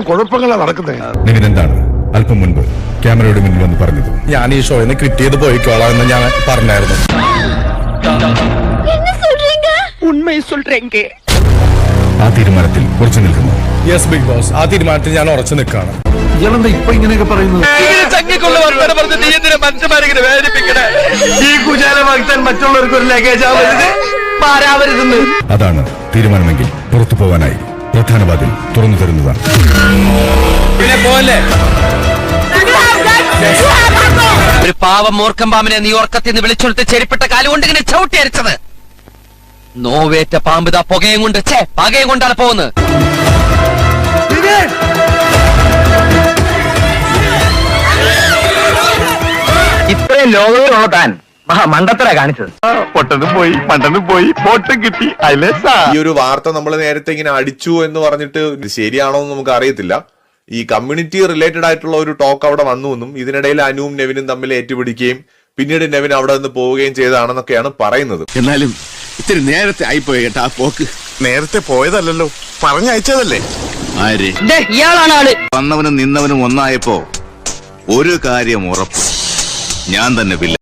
കുഴപ്പങ്ങളാ നടക്കുന്നത് നിവിൻ എന്താണ് അല്പം മുൻപ് ക്യാമറയുടെ മുന്നിൽ വന്ന് പറഞ്ഞത് ഞാൻ ഈ ഷോയിൽ ക്വിറ്റ് ചെയ്ത് പോയിക്കോളാം എന്ന് ഞാൻ പറഞ്ഞായിരുന്നു உண்மை சொல்றேங்க ആ തീരുമാനത്തിൽ ഉറച്ചു നിൽക്കുന്നു യെസ് ബിഗ് ബോസ് ആ തീരുമാനത്തിൽ ഞാൻ ഉറച്ചു നിൽക്കുകയാണ് ഇയാളെന്താ ഇപ്പൊ ഇങ്ങനെയൊക്കെ പറയുന്നത് ചങ്ങിക്കൊള്ള വർത്തമാനം പറഞ്ഞ് നീ എന്തിനാ മനുഷ്യന്മാരിങ്ങനെ വേദനിപ്പിക്കണേ ഈ കുശാല ഭക്തൻ മറ്റുള്ളവർക്ക് ഒരു ലഗേജ് ആവരുത് പാരാവരുതെന്ന് അതാണ് തീരുമാനമെങ്കിൽ പുറത്തു പോവാനായി പ്രധാന വാതിൽ തുറന്നു തരുന്നതാണ്. പിന്നെ പോലെ. ഒരു പാവം മൂർഖം പാമ്പിനെ നീ ഉറക്കത്തിൽ നിന്ന് വിളിച്ചെടുത്ത് ചെരിപ്പെട്ട കാലുകൊണ്ട് ഇങ്ങനെ ചവിട്ടി അരച്ചത്. നോവേറ്റ പാമ്പ് ഇതാ പുകയും കൊണ്ട് ചേ പകയും കൊണ്ടാണ് പോകുന്നത്. ഇത്രയും ലോകത്തിലുള്ള താൻ മണ്ടത്തര കാണിച്ചത്. പൊട്ടനും പോയി മണ്ടനും പോയി കിട്ടി ഈ ഒരു വാർത്ത നമ്മൾ നേരത്തെ ഇങ്ങനെ അടിച്ചു എന്ന് പറഞ്ഞിട്ട് ശരിയാണോ എന്ന് നമുക്ക് അറിയത്തില്ല. ഈ കമ്മ്യൂണിറ്റി റിലേറ്റഡ് ആയിട്ടുള്ള ഒരു ടോക്ക് അവിടെ വന്നു എന്നും ഇതിനിടയിൽ അനുവും നെവിനും തമ്മിൽ ഏറ്റുപിടിക്കുകയും പിന്നീട് നെവിൻ അവിടെ നിന്ന് പോവുകയും ചെയ്തതാണെന്നൊക്കെയാണ് പറയുന്നത്. എന്നാലും ഇത്തിരി നേരത്തെ ആയിപ്പോയി കേട്ടാ ആ പോക്ക്. നേരത്തെ പോയതല്ലല്ലോ. പറഞ്ഞയച്ചതല്ലേ? ആര്? ഇയാളാണ് ആൾ. വന്നവനും നിന്നവനും ഒന്നായപ്പോ ഒരു കാര്യം ഉറപ്പ്. ഞാൻ തന്നെ വില്ല